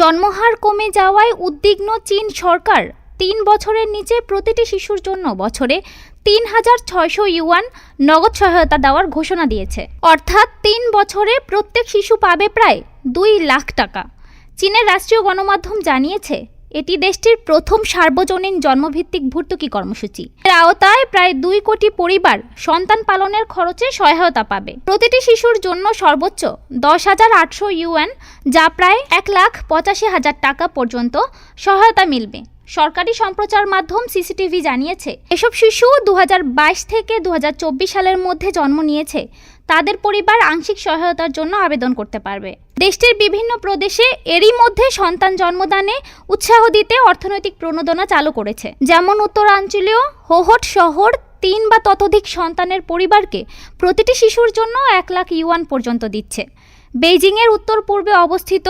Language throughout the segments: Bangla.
জন্মহার কমে যাওয়ায় উদ্বিগ্ন চীন সরকার তিন বছরের নিচে প্রতিটি শিশুর জন্য বছরে তিন হাজার ছয়শো ইউয়ান নগদ সহায়তা দেওয়ার ঘোষণা দিয়েছে। অর্থাৎ তিন বছরে প্রত্যেক শিশু পাবে প্রায় দুই লাখ টাকা। চীনের রাষ্ট্রীয় গণমাধ্যম জানিয়েছে এটি দেশটির প্রথম সার্বজনীন জন্মভিত্তিক ভর্তুকি কর্মসূচি। এর আওতায় প্রায় দুই কোটি পরিবার সন্তান পালনের খরচে সহায়তা পাবে। প্রতিটি শিশুর জন্য সর্বোচ্চ দশ হাজার আটশো ইউএন, যা প্রায় এক লাখ পঁচাশি হাজার টাকা পর্যন্ত সহায়তা মিলবে। সরকারি সম্প্রচার মাধ্যম সিসিটিভি জানিয়েছে, এসব শিশু দু হাজার বাইশ থেকে দু হাজার চব্বিশ সালের মধ্যে জন্ম নিয়েছে। তাদের পরিবার আংশিক সহায়তার জন্য আবেদন করতে পারবে। দেশটির বিভিন্ন প্রদেশে এরই মধ্যে সন্তান জন্মদানে উৎসাহ দিতে অর্থনৈতিক প্রণোদনা চালু করেছে। যেমন উত্তরাঞ্চলীয় হোহট শহর তিন বা ততোধিক সন্তানের পরিবারকে প্রতিটি শিশুর জন্য এক লাখ ইউয়ান পর্যন্ত দিচ্ছে। বেইজিংয়ের উত্তর পূর্বে অবস্থিত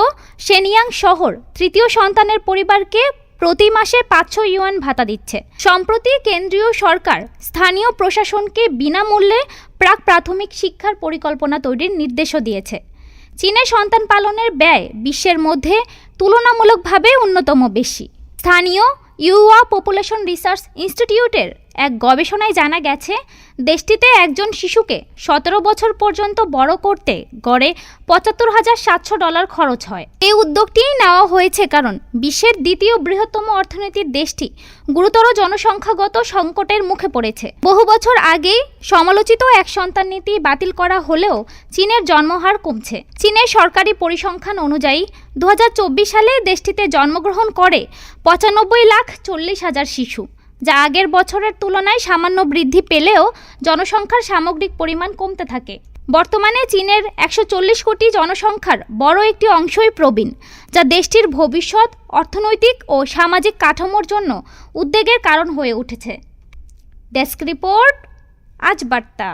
সেনিয়াং শহর তৃতীয় সন্তানের পরিবারকে প্রতি মাসে পাঁচশো ইউয়ান ভাতা দিচ্ছে। সম্প্রতি কেন্দ্রীয় সরকার স্থানীয় প্রশাসনকে বিনামূল্যে প্রাক প্রাথমিক শিক্ষার পরিকল্পনা তৈরির নির্দেশও দিয়েছে। চীনে সন্তান পালনের ব্যয় বিশ্বের মধ্যে তুলনামূলকভাবে অন্যতম বেশি। স্থানীয় ইউয়া পপুলেশন রিসার্চ ইনস্টিটিউটের এক গবেষণায় জানা গেছে, দেশটিতে একজন শিশুকে সতেরো বছর পর্যন্ত বড় করতে গড়ে পঁচাত্তর হাজার সাতশো ডলার খরচ হয়। এই উদ্যোগটি নেওয়া হয়েছে কারণ বিশ্বের দ্বিতীয় বৃহত্তম অর্থনীতির দেশটি গুরুতর জনসংখ্যাগত সংকটের মুখে পড়েছে। বহু বছর আগেই সমালোচিত এক সন্তান নীতি বাতিল করা হলেও চীনের জন্মহার কমছে। চীনের সরকারি পরিসংখ্যান অনুযায়ী, দু হাজার চব্বিশ সালে দেশটিতে জন্মগ্রহণ করে পঁচানব্বই লাখ চল্লিশ হাজার শিশু। যা আগের বছরের তুলনায় সামান্য বৃদ্ধি পেলেও জনসংখ্যার সামগ্রিক পরিমাণ কমতে থাকে। বর্তমানে চীনের একশো চল্লিশ কোটি জনসংখ্যার বড় একটি অংশই প্রবীণ, যা দেশটির ভবিষ্যৎ, অর্থনৈতিক ও সামাজিক কাঠামোর জন্য উদ্বেগের কারণ হয়ে উঠেছে। ডেস্ক রিপোর্ট, আজ বার্তা।